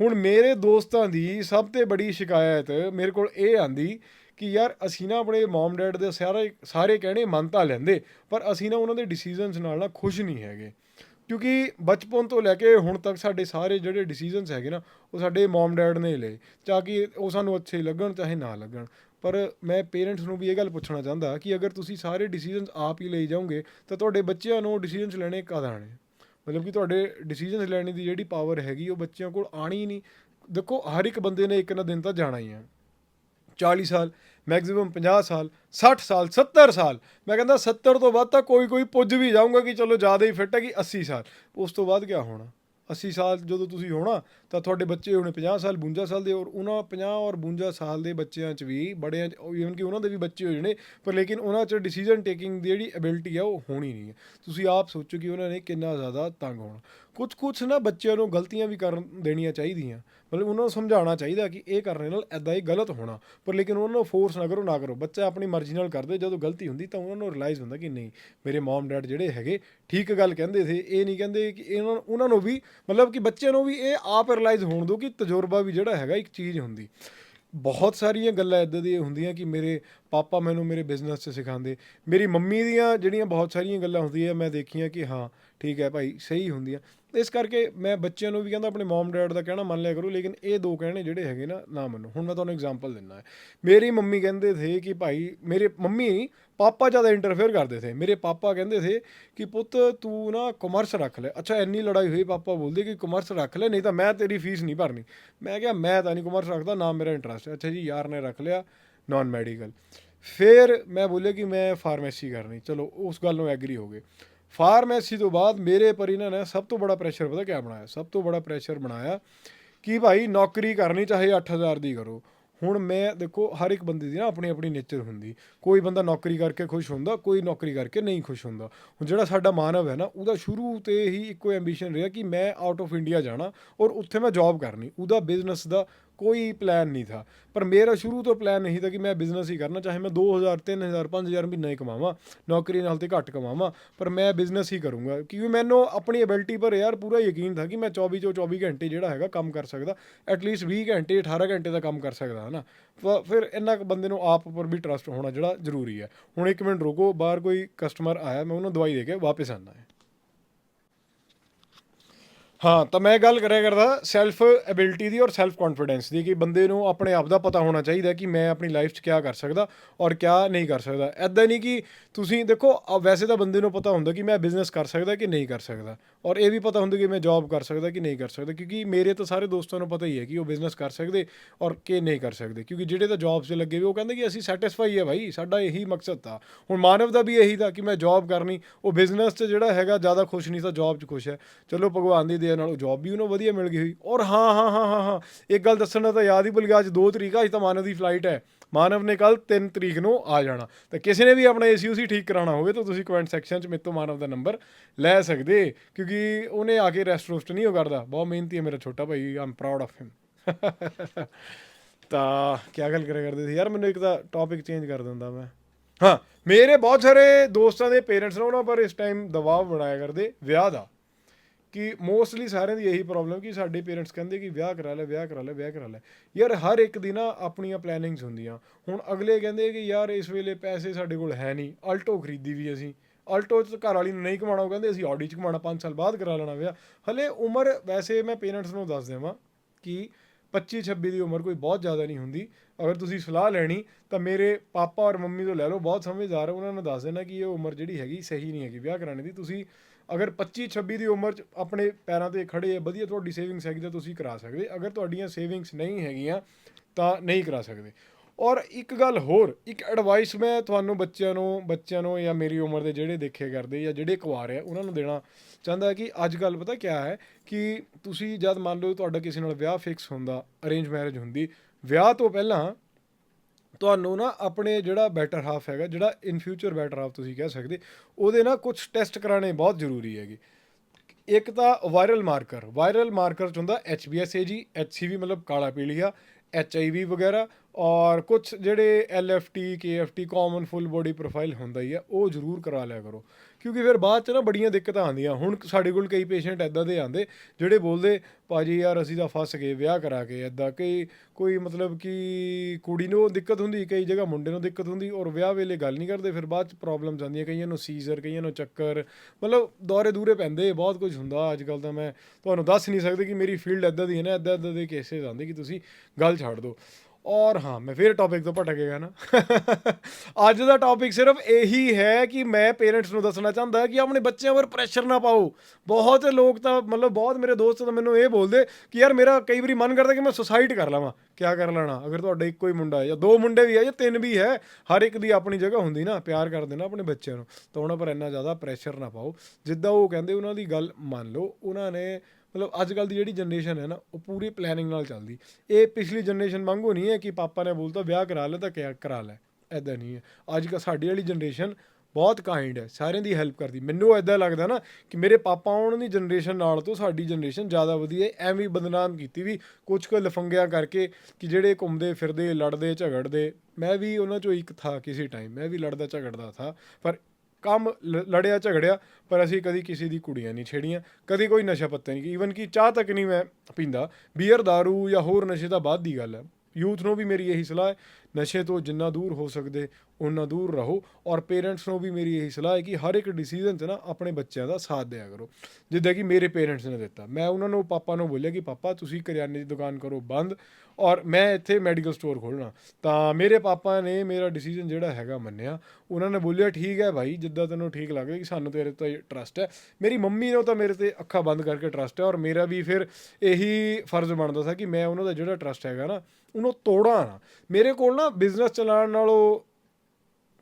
ਹੁਣ ਮੇਰੇ ਦੋਸਤਾਂ ਦੀ ਸਭ ਤੋਂ ਬੜੀ ਸ਼ਿਕਾਇਤ ਮੇਰੇ ਕੋਲ ਇਹ ਆਂਦੀ ਕਿ ਯਾਰ ਅਸੀਂ ਨਾ ਆਪਣੇ ਮਮ ਡੈਡ ਦੇ ਸਾਰੇ ਸਾਰੇ ਕਹਿਣੇ ਮੰਨ ਤਾਂ ਲੈਂਦੇ, ਪਰ ਅਸੀਂ ਨਾ ਉਹਨਾਂ ਦੇ ਡਿਸੀਜਨਸ ਨਾਲ ਨਾ ਖੁਸ਼ ਨਹੀਂ ਹੈਗੇ। ਕਿਉਂਕਿ ਬਚਪਨ ਤੋਂ ਲੈ ਕੇ ਹੁਣ ਤੱਕ ਸਾਡੇ ਸਾਰੇ ਜਿਹੜੇ ਡਿਸੀਜਨਸ ਹੈਗੇ ਨਾ, ਉਹ ਸਾਡੇ ਮਮ ਡੈਡ ਨੇ ਲਏ, ਚਾਹੇ ਉਹ ਸਾਨੂੰ ਅੱਛੇ ਲੱਗਣ ਚਾਹੇ ਨਾ ਲੱਗਣ। ਪਰ ਮੈਂ ਪੇਰੈਂਟਸ ਨੂੰ ਵੀ ਇਹ ਗੱਲ ਪੁੱਛਣਾ ਚਾਹੁੰਦਾ ਕਿ ਅਗਰ ਤੁਸੀਂ ਸਾਰੇ ਡਿਸੀਜਨਸ ਆਪ ਹੀ ਲਈ ਜਾਓਗੇ, ਤਾਂ ਤੁਹਾਡੇ ਬੱਚਿਆਂ ਨੂੰ ਡਿਸੀਜਨਸ ਲੈਣੇ ਕਦ ਆਣੇ ਮਤਲਬ ਕਿ ਤੁਹਾਡੇ ਡਿਸੀਜਨਸ ਲੈਣ ਦੀ ਜਿਹੜੀ ਪਾਵਰ ਹੈਗੀ, ਉਹ ਬੱਚਿਆਂ ਕੋਲ ਆਣੀ ਹੀ ਨਹੀਂ। ਦੇਖੋ, ਹਰ ਇੱਕ ਬੰਦੇ ਨੇ ਇੱਕ ਨਾ ਦਿਨ ਤਾਂ ਜਾਣਾ ਹੀ ਆ। 40 ਸਾਲ ਮੈਕਸਿਮਮ 50 ਸਾਲ 60 ਸਾਲ 70 ਸਾਲ। ਮੈਂ ਕਹਿੰਦਾ 70 ਤੋਂ ਬਾਅਦ ਤਾਂ ਕੋਈ ਕੋਈ ਪੁੱਜ ਵੀ ਜਾਊਗਾ ਕਿ ਚਲੋ ਜ਼ਿਆਦਾ ਹੀ ਫਿੱਟ ਹੈ ਕਿ 80 ਸਾਲ। ਉਸ ਤੋਂ ਬਾਅਦ ਕੀ ਹੋਣਾ? 80 ਸਾਲ ਜਦੋਂ ਤੁਸੀਂ ਹੋਣਾ, ਤਾਂ ਤੁਹਾਡੇ ਬੱਚੇ ਹੋਣੇ 50 ਸਾਲ 52 ਸਾਲ ਦੇ, ਔਰ ਉਹਨਾਂ 50 ਔਰ 52 ਸਾਲ ਦੇ ਬੱਚਿਆਂ 'ਚ ਵੀ ਬੜਿਆਂ 'ਚ ਈਵਨ ਕਿ ਉਹਨਾਂ ਦੇ ਵੀ ਬੱਚੇ ਹੋ ਜਾਣੇ, ਪਰ ਲੇਕਿਨ ਉਹਨਾਂ 'ਚ ਡਿਸੀਜਨ ਟੇਕਿੰਗ ਦੀ ਜਿਹੜੀ ਐਬਿਲਿਟੀ ਆ, ਉਹ ਹੋਣੀ ਨਹੀਂ ਹੈ। ਤੁਸੀਂ ਆਪ ਸੋਚੋ ਕਿ ਉਹਨਾਂ ਨੇ ਕਿੰਨਾ ਜ਼ਿਆਦਾ ਤੰਗ ਹੋਣਾ। ਕੁਝ ਕੁਝ ਨਾ ਬੱਚਿਆਂ ਨੂੰ ਗਲਤੀਆਂ ਵੀ ਕਰਨ ਦੇਣੀਆਂ ਚਾਹੀਦੀਆਂ। ਮਤਲਬ ਉਹਨਾਂ ਨੂੰ ਸਮਝਾਉਣਾ ਚਾਹੀਦਾ ਕਿ ਇਹ ਕਰਨ ਨਾਲ ਐਦਾਂ ਹੀ ਗਲਤ ਹੋਣਾ। ਪਰ ਲੇਕਿਨ ਉਹਨਾਂ ਨੂੰ ਫੋਰਸ ਨਾ ਕਰੋ ਨਾ ਕਰੋ। ਬੱਚਾ ਆਪਣੀ ਮਰਜ਼ੀ ਨਾਲ ਕਰਦੇ, ਜਦੋਂ ਗਲਤੀ ਹੁੰਦੀ ਤਾਂ ਉਹਨਾਂ ਨੂੰ ਰਿਅਲਾਈਜ਼ ਹੁੰਦਾ ਕਿ ਨਹੀਂ, ਮੇਰੇ ਮਮ ਡੈਡ ਜਿਹੜੇ ਹੈਗੇ, ਠੀਕ ਗੱਲ ਕਹਿੰਦੇ ਸੀ। ਇਹ ਨਹੀਂ ਕਹਿੰਦੇ ਕਿ ਇਹਨਾਂ ਉਹਨਾਂ ਨੂੰ ਵੀ, ਮਤਲਬ ਕਿ ਬੱਚਿਆਂ ਨੂੰ ਵੀ ਇਹ ਆਪ ਰਿਅਲਾਈਜ਼ ਹੋਣ ਦਿਓ ਕਿ ਤਜਰਬਾ ਵੀ ਜਿਹੜਾ ਹੈਗਾ ਇੱਕ ਚੀਜ਼ ਹੁੰਦੀ। ਬਹੁਤ ਸਾਰੀਆਂ ਗੱਲਾਂ ਇਦਾਂ ਦੀਆਂ ਹੁੰਦੀਆਂ ਕਿ ਮੇਰੇ ਪਾਪਾ ਮੈਨੂੰ ਮੇਰੇ ਬਿਜ਼ਨਸ 'ਚ ਸਿਖਾਉਂਦੇ। ਮੇਰੀ ਮੰਮੀ ਦੀਆਂ ਜਿਹੜੀਆਂ ਬਹੁਤ ਸਾਰੀਆਂ ਗੱਲਾਂ ਹੁੰਦੀਆਂ, ਮੈਂ ਦੇਖੀਆਂ ਕਿ ਹਾਂ, ਠੀਕ ਹੈ ਭਾਈ, ਸਹੀ ਹੁੰਦੀਆਂ। ਇਸ ਕਰਕੇ ਮੈਂ ਬੱਚਿਆਂ ਨੂੰ ਵੀ ਕਹਿੰਦਾ, ਆਪਣੇ ਮਮ ਡੈਡ ਦਾ ਕਹਿਣਾ ਮੰਨ ਲਿਆ ਕਰੋ, ਲੇਕਿਨ ਇਹ ਦੋ ਕਹਿਣੇ ਜਿਹੜੇ ਹੈਗੇ ਨਾ ਨਾ ਮੰਨੋ। ਹੁਣ ਮੈਂ ਤੁਹਾਨੂੰ ਐਗਜ਼ਾਮਪਲ ਦਿੰਦਾ ਹੈ। ਮੇਰੀ ਮੰਮੀ ਕਹਿੰਦੇ ਥੇ ਕਿ ਭਾਈ, ਮੇਰੇ ਮੰਮੀ ਨਹੀਂ ਪਾਪਾ ਜ਼ਿਆਦਾ ਇੰਟਰਫੇਅਰ ਕਰਦੇ ਥੇ। ਮੇਰੇ ਪਾਪਾ ਕਹਿੰਦੇ ਥੇ ਕਿ ਪੁੱਤ, ਤੂੰ ਨਾ ਕਮਰਸ ਰੱਖ ਲੈ। ਅੱਛਾ, ਇੰਨੀ ਲੜਾਈ ਹੋਈ, ਪਾਪਾ ਬੋਲਦੇ ਕਿ ਕਮਰਸ ਰੱਖ ਲੈ, ਨਹੀਂ ਤਾਂ ਮੈਂ ਤੇਰੀ ਫੀਸ ਨਹੀਂ ਭਰਨੀ। ਮੈਂ ਕਿਹਾ, ਮੈਂ ਤਾਂ ਨਹੀਂ ਕਮਰਸ ਰੱਖਦਾ, ਨਾ ਮੇਰਾ ਇੰਟਰਸਟ ਅੱਛਾ ਜੀ, ਯਾਰ ਨੇ ਰੱਖ ਲਿਆ ਨਾਨ ਮੈਡੀਕਲ ਫਿਰ ਮੈਂ ਬੋਲਿਆ ਕਿ ਮੈਂ ਫਾਰਮੇਸੀ ਕਰਨੀ। ਚਲੋ, ਉਸ ਗੱਲ ਨੂੰ ਐਗਰੀ ਹੋ ਗਏ। ਫਾਰਮੇਸੀ ਤੋਂ ਬਾਅਦ ਮੇਰੇ ਪਰ ਇਹਨਾਂ ਨੇ ਸਭ ਤੋਂ ਬੜਾ ਪ੍ਰੈਸ਼ਰ ਪਤਾ ਕਿਆ ਬਣਾਇਆ? ਸਭ ਤੋਂ ਬੜਾ ਪ੍ਰੈਸ਼ਰ ਬਣਾਇਆ ਕਿ ਭਾਈ ਨੌਕਰੀ ਕਰਨੀ ਚਾਹੇ 8000 ਦੀ ਕਰੋ। ਹੁਣ ਮੈਂ, ਦੇਖੋ, ਹਰ ਇੱਕ ਬੰਦੇ ਦੀ ਨਾ ਆਪਣੀ ਆਪਣੀ ਨੇਚਰ ਹੁੰਦੀ। ਕੋਈ ਬੰਦਾ ਨੌਕਰੀ ਕਰਕੇ ਖੁਸ਼ ਹੁੰਦਾ, ਕੋਈ ਨੌਕਰੀ ਕਰਕੇ ਨਹੀਂ ਖੁਸ਼ ਹੁੰਦਾ। ਹੁਣ ਜਿਹੜਾ ਸਾਡਾ ਮਾਨਵ ਹੈ ਨਾ, ਉਹਦਾ ਸ਼ੁਰੂ ਤੇ ਹੀ ਇੱਕੋ ਐਂਬੀਸ਼ਨ ਰਿਹਾ ਕਿ ਮੈਂ ਆਊਟ ਆਫ ਇੰਡੀਆ ਜਾਣਾ ਔਰ ਉੱਥੇ ਮੈਂ ਜੌਬ ਕਰਨੀ। ਉਹਦਾ ਬਿਜ਼ਨਸ ਦਾ ਕੋਈ ਪਲਾਨ ਨਹੀਂ ਥਾ। ਪਰ ਮੇਰਾ ਸ਼ੁਰੂ ਤੋਂ ਪਲਾਨ ਨਹੀਂ ਥਾ ਕਿ ਮੈਂ ਬਿਜ਼ਨਸ ਹੀ ਕਰਨਾ, ਚਾਹੇ ਮੈਂ 2000 3000 5000 ਮਹੀਨਾ ਹੀ ਕਮਾਵਾਂ, ਨੌਕਰੀ ਨਾਲ ਤੇ ਘੱਟ ਕਮਾਵਾਂ, ਪਰ ਮੈਂ ਬਿਜ਼ਨਸ ਹੀ ਕਰੂੰਗਾ। ਕਿਉਂਕਿ ਮੈਨੂੰ ਆਪਣੀ ਐਬਿਲਿਟੀ ਪਰ ਯਾਰ ਪੂਰਾ ਯਕੀਨ ਥਾ ਕਿ ਮੈਂ 24 ਚੋਂ 24 ਘੰਟੇ ਜਿਹੜਾ ਹੈਗਾ ਕੰਮ ਕਰ ਸਕਦਾ ਐਟਲੀਸਟ 20 ਘੰਟੇ 18 ਘੰਟੇ ਦਾ ਕੰਮ ਕਰ ਸਕਦਾ, ਹਨਾ। ਫ- ਫਿਰ ਇੰਨਾ ਬੰਦੇ ਨੂੰ ਆਪ ਉੱਪਰ ਵੀ ਟਰਸਟ ਹੋਣਾ ਜਿਹੜਾ ਜ਼ਰੂਰੀ ਹੈ। ਹੁਣ ਇੱਕ ਮਿੰਟ ਰੁਕੋ, ਬਾਹਰ ਕੋਈ ਕਸਟਮਰ ਆਇਆ, ਮੈਂ ਉਹਨੂੰ ਦਵਾਈ ਦੇ ਕੇ ਵਾਪਸ ਆਉਣਾ ਹੈ। ਹਾਂ, ਤਾਂ ਮੈਂ ਗੱਲ ਕਰਿਆ ਕਰਦਾ ਸੈਲਫ ਐਬਿਲਿਟੀ ਦੀ ਔਰ ਸੈਲਫ ਕੌਨਫੀਡੈਂਸ ਦੀ ਕਿ ਬੰਦੇ ਨੂੰ ਆਪਣੇ ਆਪ ਦਾ ਪਤਾ ਹੋਣਾ ਚਾਹੀਦਾ ਕਿ ਮੈਂ ਆਪਣੀ ਲਾਈਫ 'ਚ ਕੀ ਕਰ ਸਕਦਾ ਔਰ ਕੀ ਨਹੀਂ ਕਰ ਸਕਦਾ। ਐਦਾਂ ਨਹੀਂ ਕਿ ਤੁਸੀਂ ਦੇਖੋ ਵੈਸੇ ਤਾਂ ਬੰਦੇ ਨੂੰ ਪਤਾ ਹੁੰਦਾ ਕਿ ਮੈਂ ਬਿਜ਼ਨਸ ਕਰ ਸਕਦਾ ਕਿ ਨਹੀਂ ਕਰ ਸਕਦਾ। ਔਰ ਇਹ ਵੀ ਪਤਾ ਹੁੰਦਾ ਕਿ ਮੈਂ ਜੌਬ ਕਰ ਸਕਦਾ ਕਿ ਨਹੀਂ ਕਰ ਸਕਦਾ, ਕਿਉਂਕਿ ਮੇਰੇ ਤਾਂ ਸਾਰੇ ਦੋਸਤਾਂ ਨੂੰ ਪਤਾ ਹੀ ਹੈ ਕਿ ਉਹ ਬਿਜ਼ਨਸ ਕਰ ਸਕਦੇ ਔਰ ਕਿ ਨਹੀਂ ਕਰ ਸਕਦੇ, ਕਿਉਂਕਿ ਜਿਹੜੇ ਤਾਂ ਜੌਬ 'ਚ ਲੱਗੇ ਵੀ, ਉਹ ਕਹਿੰਦੇ ਕਿ ਅਸੀਂ ਸੈਟੀਸਫਾਈ ਹੈ ਭਾਈ ਸਾਡਾ ਇਹੀ ਮਕਸਦ ਤਾਂ। ਹੁਣ ਮਾਨਵ ਦਾ ਵੀ ਇਹੀ ਤਾਂ ਕਿ ਮੈਂ ਜੌਬ ਕਰਨੀ, ਉਹ ਬਿਜ਼ਨਸ 'ਚ ਜਿਹੜਾ ਹੈਗਾ ਜ਼ਿਆਦਾ ਖੁਸ਼ ਨਹੀਂ ਤਾਂ ਜੌਬ 'ਚ ਖੁਸ਼ ਹੈ। ਚਲੋ ਭਗਵਾਨ ਦੀ ਦਇਆ ਨਾਲ ਉਹ ਜੌਬ ਵੀ ਉਹਨੂੰ ਵਧੀਆ ਮਿਲ ਗਈ ਹੋਈ। ਔਰ ਹਾਂ ਹਾਂ ਹਾਂ ਹਾਂ ਹਾਂ ਇੱਕ ਗੱਲ ਦੱਸਣ ਦਾ ਤਾਂ ਯਾਦ ਹੀ ਭੁੱਲ ਗਿਆ, ਅੱਜ 2 ਤਰੀਕਾ ਅੱਜ ਤਾਂ ਮਾਨਵ ਦੀ ਫਲਾਈਟ ਹੈ। ਮਾਨਵ ਨੇ ਕੱਲ 3 ਤਰੀਕ ਨੂੰ ਆ ਜਾਣਾ। ਤਾਂ ਕਿਸੇ ਨੇ ਵੀ ਆਪਣਾ ਏਸੀ ਉਸੀ ਠੀਕ ਕਰਾਉਣਾ ਹੋਵੇ ਤਾਂ ਤੁਸੀਂ ਕਮੈਂਟ ਸੈਕਸ਼ਨ 'ਚ ਮੇਰੇ ਤੋਂ ਮਾਨਵ ਦਾ ਨੰਬਰ ਲੈ ਸਕਦੇ, ਕਿਉਂਕਿ ਉਹਨੇ ਆ ਕੇ ਰੈਸਟ ਰੋਸਟ ਨਹੀਂ ਉਹ ਕਰਦਾ। ਬਹੁਤ ਮਿਹਨਤੀ ਹੈ ਮੇਰਾ ਛੋਟਾ ਭਾਈ ਆਮ ਪ੍ਰਾਊਡ ਆਫ ਹਿਮ ਤਾਂ ਕੀ ਗੱਲ ਕਰਿਆ ਕਰਦੇ ਸੀ? ਯਾਰ ਮੈਨੂੰ ਇੱਕ ਤਾਂ ਟੌਪਿਕ ਚੇਂਜ ਕਰ ਦਿੰਦਾ ਮੈਂ। ਹਾਂ, ਮੇਰੇ ਬਹੁਤ ਸਾਰੇ ਦੋਸਤਾਂ ਦੇ ਪੇਰੈਂਟਸ ਨੇ ਉਹਨਾਂ ਪਰ ਇਸ ਟਾਈਮ ਦਬਾਅ ਬਣਾਇਆ ਕਰਦੇ ਵਿਆਹ ਦਾ। ਕਿ ਮੋਸਟਲੀ ਸਾਰਿਆਂ ਦੀ ਇਹੀ ਪ੍ਰੋਬਲਮ ਕਿ ਸਾਡੇ ਪੇਰੈਂਟਸ ਕਹਿੰਦੇ ਕਿ ਵਿਆਹ ਕਰਾ ਲੈ, ਵਿਆਹ ਕਰਾ ਲੈ, ਵਿਆਹ ਕਰਾ ਲੈ। ਯਾਰ ਹਰ ਇੱਕ ਦੀ ਨਾ ਆਪਣੀਆਂ ਪਲੈਨਿੰਗਸ ਹੁੰਦੀਆਂ। ਹੁਣ ਅਗਲੇ ਕਹਿੰਦੇ ਕਿ ਯਾਰ ਇਸ ਵੇਲੇ ਪੈਸੇ ਸਾਡੇ ਕੋਲ ਹੈ ਨਹੀਂ। ਅਲਟੋ ਖਰੀਦੀ ਵੀ ਅਸੀਂ। ਆਲਟੋ ਚ ਘਰ ਵਾਲੀ ਨੂੰ ਨਹੀਂ ਕਮਾਉਣਾ, ਉਹ ਕਹਿੰਦੇ ਅਸੀਂ ਆਡੀ ਚ ਕਮਾਉਣਾ 5 ਸਾਲ ਬਾਅਦ ਕਰਾ ਲੈਣਾ ਵਿਆਹ। ਹਲੇ ਉਮਰ ਵੈਸੇ ਮੈਂ ਪੇਰੈਂਟਸ ਨੂੰ ਦੱਸ ਦੇਵਾਂ ਕਿ 25 26 ਦੀ ਉਮਰ ਕੋਈ ਬਹੁਤ ਜ਼ਿਆਦਾ ਨਹੀਂ ਹੁੰਦੀ। ਅਗਰ ਤੁਸੀਂ ਸਲਾਹ ਲੈਣੀ, ਤਾਂ ਮੇਰੇ ਪਾਪਾ ਔਰ ਮੰਮੀ ਤੋਂ ਲੈ ਲਓ। ਬਹੁਤ ਸਮਝਦਾਰ ਉਹਨਾਂ ਨੂੰ ਦੱਸ ਦੇਣਾ ਕਿ ਇਹ ਉਮਰ ਜਿਹੜੀ ਹੈਗੀ, ਸਹੀ ਨਹੀਂ ਹੈਗੀ, ਵਿਆਹ ਕਰਾਉਣੇ ਦੀ। ਤੁਸੀਂ ਅਗਰ 25 26 ਦੀ ਉਮਰ 'ਚ ਆਪਣੇ ਪੈਰਾਂ ਤੇ ਖੜੇ ਹੈ ਵਧੀਆ ਤੁਹਾਡੀ ਸੇਵਿੰਗਸ ਹੈਗੀ ਤਾਂ ਤੁਸੀਂ ਕਰਾ ਸਕਦੇ। ਅਗਰ ਤੁਹਾਡੀਆਂ ਸੇਵਿੰਗਸ ਨਹੀਂ ਹੈਗੀਆਂ ਤਾਂ ਨਹੀਂ ਕਰਾ ਸਕਦੇ। ਔਰ ਇੱਕ ਗੱਲ ਹੋਰ, ਇੱਕ ਐਡਵਾਈਸ ਮੈਂ ਤੁਹਾਨੂੰ ਬੱਚਿਆਂ ਨੂੰ ਬੱਚਿਆਂ ਨੂੰ ਜਾਂ ਮੇਰੀ ਉਮਰ ਦੇ ਜਿਹੜੇ ਦੇਖੇ ਕਰਦੇ ਜਾਂ ਜਿਹੜੇ ਕੁਆਰ ਹੈ ਉਹਨਾਂ ਨੂੰ ਦੇਣਾ ਚਾਹੁੰਦਾ ਕਿ ਅੱਜ ਕੱਲ ਪਤਾ ਕਿਆ ਹੈ ਕਿ ਤੁਸੀਂ ਜਦ ਮੰਨ ਲਓ ਤੁਹਾਡਾ ਕਿਸੇ ਨਾਲ ਵਿਆਹ ਫਿਕਸ ਹੁੰਦਾ ਅਰੇਂਜ ਮੈਰਿਜ ਹੁੰਦੀ, ਵਿਆਹ ਤੋਂ ਪਹਿਲਾਂ ਤੁਹਾਨੂੰ ਨਾ ਆਪਣੇ ਜਿਹੜਾ ਬੈਟਰ ਹਾਫ ਹੈਗਾ, ਜਿਹੜਾ ਇਨ ਫਿਊਚਰ ਬੈਟਰ ਹਾਫ ਤੁਸੀਂ ਕਹਿ ਸਕਦੇ, ਉਹਦੇ ਨਾ ਕੁਝ ਟੈਸਟ ਕਰਾਣੇ ਬਹੁਤ ਜ਼ਰੂਰੀ ਹੈਗੇ। ਇੱਕ ਤਾਂ ਵਾਇਰਲ ਮਾਰਕਰ ਵਾਇਰਲ ਮਾਰਕਰ ਚ ਹੁੰਦਾ HbSAg HCV ਮਤਲਬ ਕਾਲਾ ਪੀਲੀਆ HIV ਵਗੈਰਾ ਔਰ ਕੁਝ ਜਿਹੜੇ LFT KFT common full body profile ਹੁੰਦਾ ਹੀ ਆ, ਉਹ ਜ਼ਰੂਰ ਕਰਾ ਲਿਆ ਕਰੋ। ਕਿਉਂਕਿ ਫਿਰ ਬਾਅਦ ਚ ਨਾ ਬੜੀਆਂ ਦਿੱਕਤਾਂ ਆਉਂਦੀਆਂ। ਹੁਣ ਸਾਡੇ ਕੋਲ ਕਈ ਪੇਸ਼ੈਂਟ ਐਦਾਂ ਦੇ ਆਂਦੇ ਜਿਹੜੇ ਬੋਲਦੇ, ਭਾਜੀ ਯਾਰ ਅਸੀਂ ਤਾਂ ਫਸ ਗਏ, ਵਿਆਹ ਕਰਾ ਕੇ ਐਦਾਂ ਕਈ, ਕੋਈ ਮਤਲਬ ਕਿ ਕੁੜੀ ਨੂੰ ਦਿੱਕਤ ਹੁੰਦੀ, ਕਈ ਜਗ੍ਹਾ ਮੁੰਡੇ ਨੂੰ ਦਿੱਕਤ ਹੁੰਦੀ ਔਰ ਵਿਆਹ ਵੇਲੇ ਗੱਲ ਨਹੀਂ ਕਰਦੇ, ਫਿਰ ਬਾਅਦ ਚ ਪ੍ਰੋਬਲਮਸ ਆਉਂਦੀਆਂ। ਕਈਆਂ ਨੂੰ ਸੀਜ਼ਰ ਕਈਆਂ ਨੂੰ ਚੱਕਰ, ਮਤਲਬ ਦੌਰੇ ਦੂਰੇ ਪੈਂਦੇ, ਬਹੁਤ ਕੁਝ ਹੁੰਦਾ। ਅੱਜ ਕੱਲ ਤਾਂ ਮੈਂ ਤੁਹਾਨੂੰ ਦੱਸ ਨਹੀਂ ਸਕਦਾ ਕਿ ਮੇਰੀ ਫੀਲਡ ਐਦਾਂ ਦੀ ਹੈ ਨਾ ਐਦਾਂ ਐਦਾਂ ਦੇ ਕੇਸਿਸ ਆਉਂਦੇ ਕਿ ਤੁਸੀਂ ਗੱਲ ਛੱਡ ਦਿਓ। ਔਰ ਹਾਂ, ਮੈਂ ਫਿਰ ਟੌਪਿਕ ਤੋਂ ਭਟਕ ਗਿਆ ਨਾ। ਅੱਜ ਦਾ ਟੌਪਿਕ ਸਿਰਫ ਇਹੀ ਹੈ ਕਿ ਮੈਂ ਪੇਰੈਂਟਸ ਨੂੰ ਦੱਸਣਾ ਚਾਹੁੰਦਾ ਕਿ ਆਪਣੇ ਬੱਚਿਆਂ 'ਤੇ ਪ੍ਰੈਸ਼ਰ ਨਾ ਪਾਓ। ਬਹੁਤ ਲੋਕ ਤਾਂ ਮਤਲਬ ਬਹੁਤ ਮੇਰੇ ਦੋਸਤ ਤਾਂ ਮੈਨੂੰ ਇਹ ਬੋਲਦੇ ਕਿ ਯਾਰ ਮੇਰਾ ਕਈ ਵਾਰੀ ਮਨ ਕਰਦਾ ਕਿ ਮੈਂ ਸੁਸਾਈਡ ਕਰ ਲਵਾਂ। ਕਿਆ ਕਰ ਲੈਣਾ? ਅਗਰ ਤੁਹਾਡਾ ਇੱਕੋ ਹੀ ਮੁੰਡਾ ਹੈ ਜਾਂ ਦੋ ਮੁੰਡੇ ਵੀ ਹੈ ਜਾਂ ਤਿੰਨ ਵੀ ਹੈ, ਹਰ ਇੱਕ ਦੀ ਆਪਣੀ ਜਗ੍ਹਾ ਹੁੰਦੀ ਨਾ, ਪਿਆਰ ਕਰਦੇ ਨਾ ਆਪਣੇ ਬੱਚਿਆਂ ਨੂੰ। ਤਾਂ ਉਹਨਾਂ ਪਰ ਇੰਨਾ ਜ਼ਿਆਦਾ ਪ੍ਰੈਸ਼ਰ ਨਾ ਪਾਓ। ਜਿੱਦਾਂ ਉਹ ਕਹਿੰਦੇ ਉਹਨਾਂ ਦੀ ਗੱਲ ਮੰਨ ਲਓ, ਉਹਨਾਂ ਨੇ ਮਤਲਬ ਅੱਜ ਕੱਲ ਦੀ ਜਿਹੜੀ ਜਨਰੇਸ਼ਨ ਹੈ ਨਾ, ਉਹ ਪੂਰੀ ਪਲੈਨਿੰਗ ਨਾਲ ਚੱਲਦੀ। ਇਹ ਪਿਛਲੀ ਜਨਰੇਸ਼ਨ ਵਾਂਗੂ ਨਹੀਂ ਹੈ ਕਿ ਪਾਪਾ ਨੇ ਬੋਲਤਾ, ਵਿਆਹ ਕਰਾ ਲੈ ਤਾਂ ਕਿਆ ਕਰਾ ਲੈ। ਐਦਾਂ ਨਹੀਂ ਹੈ। ਅੱਜ ਕੱਲ ਸਾਡੀ ਵਾਲੀ ਜਨਰੇਸ਼ਨ ਬਹੁਤ ਕਾਈਂਡ ਹੈ, ਸਾਰਿਆਂ ਦੀ ਹੈਲਪ ਕਰਦੀ। ਮੈਨੂੰ ਐਦਾਂ ਲੱਗਦਾ ਨਾ ਕਿ ਮੇਰੇ ਪਾਪਾ ਉਹਨਾਂ ਦੀ ਜਨਰੇਸ਼ਨ ਨਾਲ ਤੋਂ ਸਾਡੀ ਜਨਰੇਸ਼ਨ ਜ਼ਿਆਦਾ ਵਧੀਆ ਐਵੇਂ ਬਦਨਾਮ ਕੀਤੀ ਵੀ ਕੁਝ ਕੁ ਲਫੰਗਿਆ ਕਰਕੇ ਕਿ ਜਿਹੜੇ ਘੁੰਮਦੇ ਫਿਰਦੇ, ਲੜਦੇ, ਝਗੜਦੇ। ਮੈਂ ਵੀ ਉਹਨਾਂ ਚੋਂ ਇੱਕ ਥਾ ਕਿਸੇ ਟਾਈਮ ਮੈਂ ਵੀ ਲੜਦਾ ਝਗੜਦਾ ਥਾ। ਪਰ ਕੰਮ ਲ- ਲੜਿਆ ਝਗੜਿਆ, ਪਰ ਅਸੀਂ ਕਦੀ ਕਿਸੇ ਦੀ ਕੁੜੀਆਂ ਨਹੀਂ ਛੇੜੀਆਂ, ਕਦੀ ਕੋਈ ਨਸ਼ਾ ਪੱਤੇ ਨਹੀਂ ਈਵਨ ਕਿ ਚਾਹ ਤੱਕ ਨਹੀਂ ਮੈਂ ਪੀਂਦਾ ਬੀਅਰ दारू ਜਾਂ ਹੋਰ ਨਸ਼ੇ ਤਾਂ ਬਾਅਦ ਦੀ ਗੱਲ ਹੈ। ਯੂਥ ਨੂੰ ਵੀ ਮੇਰੀ ਇਹੀ ਸਲਾਹ ਹੈ, ਨਸ਼ੇ ਤੋਂ ਜਿੰਨਾ ਦੂਰ ਹੋ ਸਕਦੇ ਉਨਾ ਦੂਰ ਰਹੋ ਔਰ ਪੇਰੈਂਟਸ ਨੂੰ ਵੀ ਮੇਰੀ ਇਹੀ ਸਲਾਹ ਹੈ ਕਿ ਹਰ ਇੱਕ ਡਿਸੀਜਨ 'ਚ ਨਾ ਆਪਣੇ ਬੱਚਿਆਂ ਦਾ ਸਾਥ ਦਿਆ ਕਰੋ। ਜਿੱਦਾਂ ਕਿ ਮੇਰੇ ਪੇਰੈਂਟਸ ਨੇ ਦਿੱਤਾ। ਮੈਂ ਉਹਨਾਂ ਨੂੰ, ਪਾਪਾ ਨੂੰ ਬੋਲਿਆ ਕਿ, ਪਾਪਾ, ਤੁਸੀਂ ਕਰਿਆਨੇ ਦੀ ਦੁਕਾਨ ਕਰੋ ਬੰਦ ਔਰ ਮੈਂ ਇੱਥੇ ਮੈਡੀਕਲ ਸਟੋਰ ਖੋਲਣਾ ਤਾਂ ਮੇਰੇ ਪਾਪਾ ਨੇ ਮੇਰਾ ਡਿਸੀਜਨ ਜਿਹੜਾ ਹੈਗਾ ਮੰਨਿਆ। ਉਹਨਾਂ ਨੇ ਬੋਲਿਆ, ਠੀਕ ਹੈ ਭਾਈ, ਜਿੱਦਾਂ ਤੈਨੂੰ ਠੀਕ ਲੱਗਦਾ ਕਿ ਸਾਨੂੰ ਤੇਰੇ ਤੇ ਟਰਸਟ ਹੈ। ਮੇਰੀ ਮੰਮੀ ਨੂੰ ਤਾਂ ਮੇਰੇ ਤੇ ਅੱਖਾਂ ਬੰਦ ਕਰਕੇ ਟਰਸਟ ਹੈ ਔਰ ਮੇਰਾ ਵੀ ਫਿਰ ਇਹੀ ਫਰਜ਼ ਬਣਦਾ ਸੀ ਕਿ ਮੈਂ ਉਹਨਾਂ ਦਾ ਜਿਹੜਾ ਟਰਸਟ ਹੈਗਾ ਨਾ ਉਹਨੂੰ ਤੋੜਾਂ ਨਾ। ਮੇਰੇ ਕੋਲ ਨਾ ਬਿਜ਼ਨਸ ਚਲਾਉਣ ਨਾਲੋਂ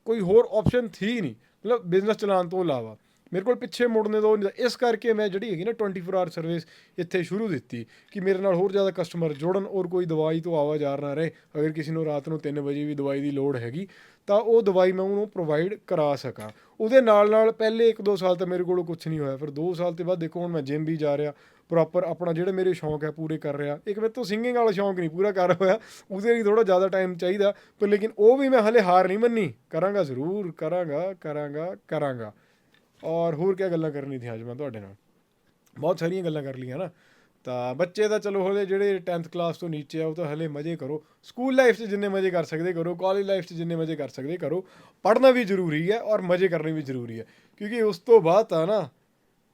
ਕੋਈ ਹੋਰ ਆਪਸ਼ਨ ਥੀ ਨਹੀਂ। ਮਤਲਬ ਬਿਜ਼ਨਸ ਚਲਾਉਣ ਤੋਂ ਇਲਾਵਾ। ਮੇਰੇ ਕੋਲ ਪਿੱਛੇ ਮੁੜਨੇ ਤੋਂ ਨਹੀਂ ਇਸ ਕਰਕੇ ਮੈਂ ਜਿਹੜੀ ਹੈਗੀ ਨਾ 24 ਆਵਰ ਸਰਵਿਸ ਇੱਥੇ ਸ਼ੁਰੂ ਦਿੱਤੀ ਕਿ ਮੇਰੇ ਨਾਲ ਹੋਰ ਜ਼ਿਆਦਾ ਕਸਟਮਰ ਜੋੜਨ ਔਰ ਕੋਈ ਦਵਾਈ ਤੋਂ ਆਵਾਜ਼ਾਰ ਨਾ ਰਹੇ। ਅਗਰ ਕਿਸੇ ਨੂੰ ਰਾਤ ਨੂੰ 3 ਵਜੇ ਵੀ ਦਵਾਈ ਦੀ ਲੋੜ ਹੈਗੀ ਤਾਂ ਉਹ ਦਵਾਈ ਮੈਂ ਉਹਨੂੰ ਪ੍ਰੋਵਾਈਡ ਕਰਾ ਸਕਾਂ। ਉਹਦੇ ਨਾਲ ਨਾਲ ਪਹਿਲੇ 1-2 ਸਾਲ ਤਾਂ ਮੇਰੇ ਕੋਲ ਕੁਝ ਨਹੀਂ ਹੋਇਆ। ਫਿਰ 2 ਸਾਲ ਤੋਂ ਬਾਅਦ ਦੇਖੋ ਹੁਣ ਮੈਂ ਜਿਮ ਵੀ ਜਾ ਰਿਹਾ। ਪ੍ਰੋਪਰ ਆਪਣਾ ਜਿਹੜੇ ਮੇਰੇ ਸ਼ੌਂਕ ਹੈ ਪੂਰੇ ਕਰ ਰਿਹਾ। ਇੱਕ ਮੇਰੇ ਤੋਂ ਸਿੰਗਿੰਗ ਵਾਲਾ ਸ਼ੌਂਕ ਨਹੀਂ ਪੂਰਾ ਕਰ ਹੋਇਆ। ਉਹਦੇ ਲਈ ਥੋੜਾ ਜ਼ਿਆਦਾ ਟਾਈਮ ਚਾਹੀਦਾ। ਪਰ ਲੇਕਿਨ ਉਹ ਵੀ ਮੈਂ ਹਲੇ ਹਾਰ ਨਹੀਂ ਮੰਨੀ। ਕਰਾਂਗਾ ਜ਼ਰੂਰ, ਕਰਾਂਗਾ ਕਰਾਂਗਾ ਕਰਾਂਗਾ। ਔਰ ਹੋਰ ਕੀ ਗੱਲਾਂ ਕਰਨੀ ਸੀ ਅੱਜ ਮੈਂ ਤੁਹਾਡੇ ਨਾਲ? ਬਹੁਤ ਸਾਰੀਆਂ ਗੱਲਾਂ ਕਰ ਲਈਆਂ ਨਾ। ਤਾਂ ਬੱਚੇ ਤਾਂ ਚਲੋ ਹਲੇ ਜਿਹੜੇ 10th ਕਲਾਸ ਤੋਂ ਨੀਚੇ ਆ, ਉਹ ਤਾਂ ਹਲੇ ਮਜ਼ੇ ਕਰੋ। ਸਕੂਲ ਲਾਈਫ 'ਚ ਜਿੰਨੇ ਮਜ਼ੇ ਕਰ ਸਕਦੇ ਕਰੋ ਕਾਲਜ ਲਾਈਫ 'ਚ ਜਿੰਨੇ ਮਜ਼ੇ ਕਰ ਸਕਦੇ ਕਰੋ, ਪੜ੍ਹਨਾ ਵੀ ਜ਼ਰੂਰੀ ਹੈ ਔਰ ਮਜ਼ੇ ਕਰਨੇ ਵੀ ਜ਼ਰੂਰੀ ਹੈ। ਕਿਉਂਕਿ ਉਸ ਤੋਂ ਬਾਅਦ ਤਾਂ ਨਾ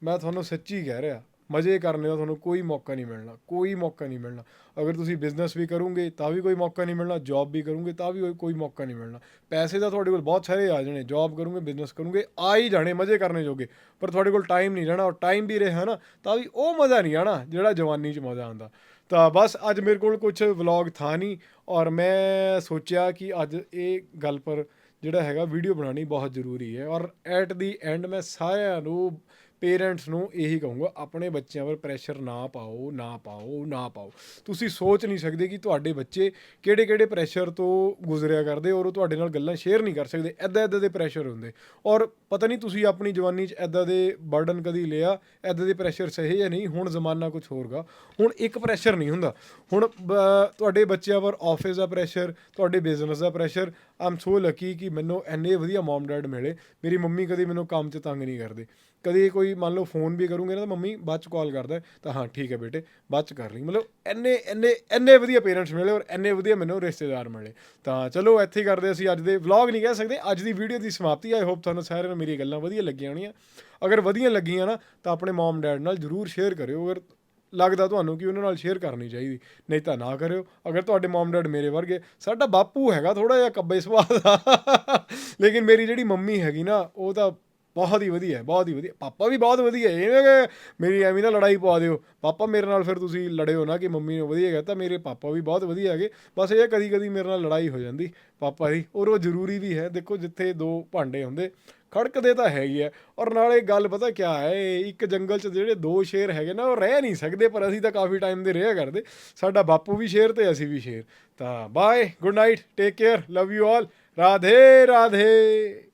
ਮੈਂ ਤੁਹਾਨੂੰ ਸੱਚੀ ਕਹਿ ਰਿਹਾ ਮਜ਼ੇ ਕਰਨੇ ਦਾ ਤੁਹਾਨੂੰ ਕੋਈ ਮੌਕਾ ਨਹੀਂ ਮਿਲਣਾ, ਕੋਈ ਮੌਕਾ ਨਹੀਂ ਮਿਲਣਾ। ਅਗਰ ਤੁਸੀਂ ਬਿਜ਼ਨਸ ਵੀ ਕਰੋਗੇ, ਤਾਂ ਵੀ ਕੋਈ ਮੌਕਾ ਨਹੀਂ ਮਿਲਣਾ ਜੌਬ ਵੀ ਕਰੋਗੇ, ਤਾਂ ਵੀ ਕੋਈ- ਮੌਕਾ ਨਹੀਂ ਮਿਲਣਾ। ਪੈਸੇ ਤਾਂ ਤੁਹਾਡੇ ਕੋਲ ਬਹੁਤ ਸਾਰੇ ਆ ਜਾਣੇ ਜੌਬ ਕਰੋਗੇ ਬਿਜ਼ਨਸ ਕਰੋਗੇ, ਆ ਹੀ ਜਾਣੇ, ਮਜ਼ੇ ਕਰਨੇ ਜੋਗੇ। ਪਰ ਤੁਹਾਡੇ ਕੋਲ ਟਾਈਮ ਨਹੀਂ ਰਹਿਣਾ, ਔਰ ਟਾਈਮ ਵੀ ਰਿਹਾ ਨਾ, ਤਾਂ ਵੀ ਉਹ ਮਜ਼ਾ ਨਹੀਂ ਆਣਾ, ਜਿਹੜਾ ਜਵਾਨੀ 'ਚ ਮਜ਼ਾ ਆਉਂਦਾ। ਤਾਂ ਬਸ ਅੱਜ ਮੇਰੇ ਕੋਲ ਕੁਝ ਵਲੌਗ ਥਾ ਨਹੀਂ, ਔਰ ਮੈਂ ਸੋਚਿਆ ਕਿ ਅੱਜ ਇਹ ਗੱਲ ਪਰ ਜਿਹੜਾ ਹੈਗਾ ਵੀਡੀਓ ਬਣਾਉਣੀ ਬਹੁਤ ਜ਼ਰੂਰੀ ਹੈ। ਔਰ ਐਟ ਦੀ ਐਂਡ ਮੈਂ ਸਾਰਿਆਂ ਨੂੰ ਪੇਰੈਂਟਸ ਨੂੰ ਇਹੀ ਕਹੂੰਗਾ, ਆਪਣੇ ਬੱਚਿਆਂ 'ਤੇ ਪ੍ਰੈਸ਼ਰ ਨਾ ਪਾਓ ਨਾ ਪਾਓ ਨਾ ਪਾਓ। ਤੁਸੀਂ ਸੋਚ ਨਹੀਂ ਸਕਦੇ ਕਿ ਤੁਹਾਡੇ ਬੱਚੇ ਕਿਹੜੇ ਕਿਹੜੇ ਪ੍ਰੈਸ਼ਰ ਤੋਂ ਗੁਜ਼ਰਿਆ ਕਰਦੇ ਔਰ ਉਹ ਤੁਹਾਡੇ ਨਾਲ ਗੱਲਾਂ ਸ਼ੇਅਰ ਨਹੀਂ ਕਰ ਸਕਦੇ। ਐਦਾਂ ਐਦਾਂ ਦੇ ਪ੍ਰੈਸ਼ਰ ਹੁੰਦੇ। ਔਰ ਪਤਾ ਨਹੀਂ ਤੁਸੀਂ ਆਪਣੀ ਜਵਾਨੀ 'ਚ ਐਦਾਂ ਦੇ ਬਰਡਨ ਕਦੀ ਲਿਆ? ਐਦਾਂ ਦੇ ਪ੍ਰੈਸ਼ਰ ਸਹੇ ਜਾਂ ਨਹੀਂ? ਹੁਣ ਜ਼ਮਾਨਾ ਕੁਝ ਹੋਰਗਾ। ਹੁਣ ਇੱਕ ਪ੍ਰੈਸ਼ਰ ਨਹੀਂ ਹੁੰਦਾ। ਹੁਣ ਬ- ਤੁਹਾਡੇ ਬੱਚਿਆਂ ਪਰ ਆਫਿਸ ਦਾ ਪ੍ਰੈਸ਼ਰ ਤੁਹਾਡੇ ਬਿਜ਼ਨਸ ਦਾ ਪ੍ਰੈਸ਼ਰ ਆਮ ਸੋ ਲੱਕੀ ਕਿ ਮੈਨੂੰ ਐਨੇ ਵਧੀਆ ਮਮ ਡੈਡ ਮਿਲੇ। ਮੇਰੀ ਮੰਮੀ ਕਦੇ ਮੈਨੂੰ ਕੰਮ 'ਚ ਤੰਗ ਨਹੀਂ ਕਰਦੇ। ਕਦੇ ਕੋਈ ਮੰਨ ਲਓ ਫੋਨ ਵੀ ਕਰੂੰਗੇ ਨਾ ਤਾਂ ਮੰਮੀ ਬਾਅਦ ਚ ਕਾਲ ਕਰਦਾ ਤਾਂ ਹਾਂ, ਠੀਕ ਹੈ ਬੇਟੇ, ਬਾਅਦ ਚ ਕਰ ਲਈ। ਮਤਲਬ ਐਨੇ ਐਨੇ ਐਨੇ ਵਧੀਆ ਪੇਰੈਂਟਸ ਮਿਲੇ ਔਰ ਐਨੇ ਵਧੀਆ ਮੈਨੂੰ ਰਿਸ਼ਤੇਦਾਰ ਮਿਲੇ। ਤਾਂ ਚਲੋ, ਇੱਥੇ ਕਰਦੇ ਅਸੀਂ ਅੱਜ ਦੇ ਵਲੌਗ ਨਹੀਂ ਕਹਿ ਸਕਦੇ, ਅੱਜ ਦੀ ਵੀਡੀਓ ਦੀ ਸਮਾਪਤੀ ਆਈ ਹੋਪ ਤੁਹਾਨੂੰ ਸਾਰਿਆਂ ਨੂੰ ਮੇਰੀ ਗੱਲਾਂ ਵਧੀਆ ਲੱਗੀਆਂ ਹੋਣੀਆਂ। ਅਗਰ ਵਧੀਆ ਲੱਗੀਆਂ ਨਾ, ਤਾਂ ਆਪਣੇ ਮਮ ਡੈਡ ਨਾਲ ਜਰੂਰ ਸ਼ੇਅਰ ਕਰਿਓ। ਅਗਰ ਲੱਗਦਾ ਤੁਹਾਨੂੰ ਕਿ ਉਹਨਾਂ ਨਾਲ ਸ਼ੇਅਰ ਕਰਨੀ ਚਾਹੀਦੀ। ਨਹੀਂ ਤਾਂ ਨਾ ਕਰਿਓ। ਅਗਰ ਤੁਹਾਡੇ ਮਮ ਡੈਡ ਮੇਰੇ ਵਰਗੇ, ਸਾਡਾ ਬਾਪੂ ਹੈਗਾ ਥੋੜਾ ਜਿਹਾ ਕੱਬੇ ਸੁਭਾਅ ਦਾ। ਲੇਕਿਨ ਮੇਰੀ ਜਿਹੜੀ ਮੰਮੀ ਹੈਗੀ ਨਾ, ਉਹ ਤਾਂ ਬਹੁਤ ਹੀ ਵਧੀਆ, ਬਹੁਤ ਹੀ ਵਧੀਆ। ਪਾਪਾ ਵੀ ਬਹੁਤ ਵਧੀਆ ਇਹ ਐਵੇਂ ਕਿ ਮੇਰੀ ਐਵੇਂ ਨਾ ਲੜਾਈ ਪਵਾ ਦਿਓ। ਪਾਪਾ ਮੇਰੇ ਨਾਲ ਫਿਰ ਤੁਸੀਂ ਲੜਿਓ ਨਾ ਕਿ ਮੰਮੀ ਨੇ ਵਧੀਆ ਕਹਤਾ, ਮੇਰੇ ਪਾਪਾ ਵੀ ਬਹੁਤ ਵਧੀਆ ਹੈਗੇ। ਬਸ ਇਹ ਕਦੀ ਕਦੀ ਮੇਰੇ ਨਾਲ ਲੜਾਈ ਹੋ ਜਾਂਦੀ, ਪਾਪਾ ਦੀ। ਔਰ ਉਹ ਜ਼ਰੂਰੀ ਵੀ ਹੈ, ਦੇਖੋ ਜਿੱਥੇ ਦੋ ਭਾਂਡੇ ਹੁੰਦੇ ਖੜਕਦੇ ਤਾਂ ਹੈਗੀ ਹੈ ਔਰ ਨਾਲੇ ਗੱਲ ਪਤਾ ਕਿਆ ਹੈ ਇੱਕ ਜੰਗਲ 'ਚ ਜਿਹੜੇ ਦੋ ਸ਼ੇਰ ਹੈਗੇ ਨਾ, ਉਹ ਰਹਿ ਨਹੀਂ ਸਕਦੇ, ਪਰ ਅਸੀਂ ਤਾਂ ਕਾਫੀ ਟਾਈਮ ਦੇ ਰਿਹਾ ਕਰਦੇ। ਸਾਡਾ ਬਾਪੂ ਵੀ ਸ਼ੇਰ ਤੇ ਅਸੀਂ ਵੀ ਸ਼ੇਰ। ਤਾਂ bye good night take care love you all Radhe Radhe.